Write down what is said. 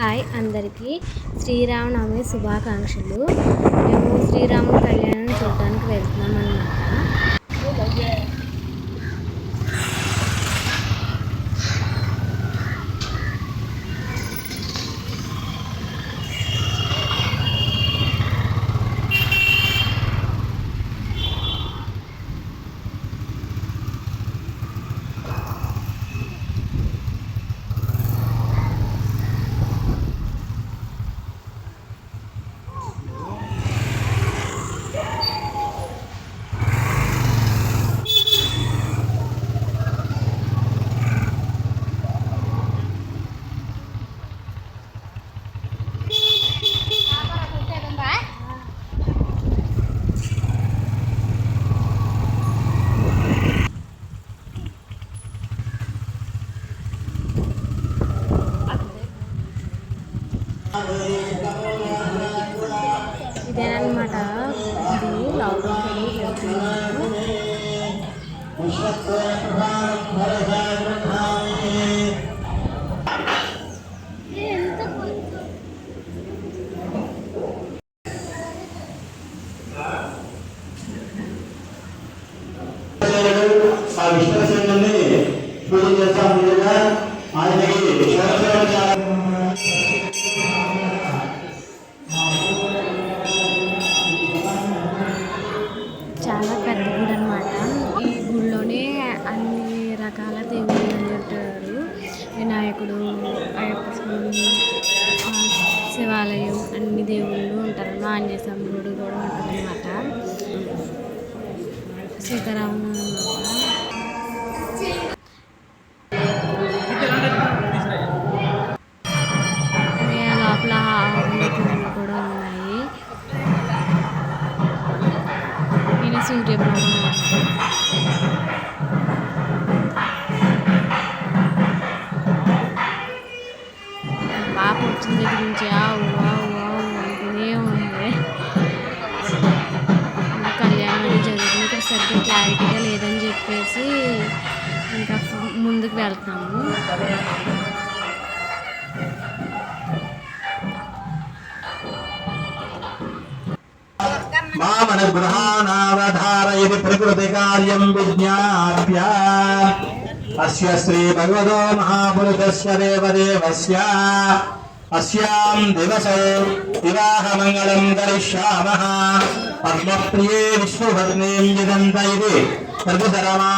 Hi అందరికీ. శ్రీరామనవమి శుభాకాంక్షలు. మేము శ్రీరాముని కళ్యాణం చూడడానికి వెళ్తున్నాం అన్నమాట ఇదేనమాట ఇది లోపలికి వెళ్ళి వెళ్తున్నాము ఆ విశ్వసేనుని పూజ చేస్తాం ముందుగా ఆయనకి శివసేన పెద్ద గుడి అనమాట ఈ గుడిలోనే అన్ని రకాల దేవుళ్ళు ఉంటారు వినాయకుడు అయ్యప్ప స్వామి శివాలయం అన్ని దేవుళ్ళు ఉంటారు. ఆంజనేయ స్వామి గుడి కూడా ఉంటుందన్నమాట. అనమాట ఈయన పాప వచ్చిన దగ్గర నుంచి ఆవు ఆవు ఆవు అంటూనే ఉంది. కళ్యాణం అది జరుగుతుంది. ఇక్కడ సరిగ్గా క్లారిటీగా లేదని చెప్పేసి ఇంకా ముందుకు వెళ్తాము మామన ప్రకృతి కార్యం విజ్ఞాప్య అస్య శ్రీ భగవదో మహాపురుషస్య దేవదేవస్య అస్యాం దివసే వివాహ మంగళం కరిష్యామః పద్మప్రియే విష్ణుభద్నేం యదంత ఇది ప్రతిధరమా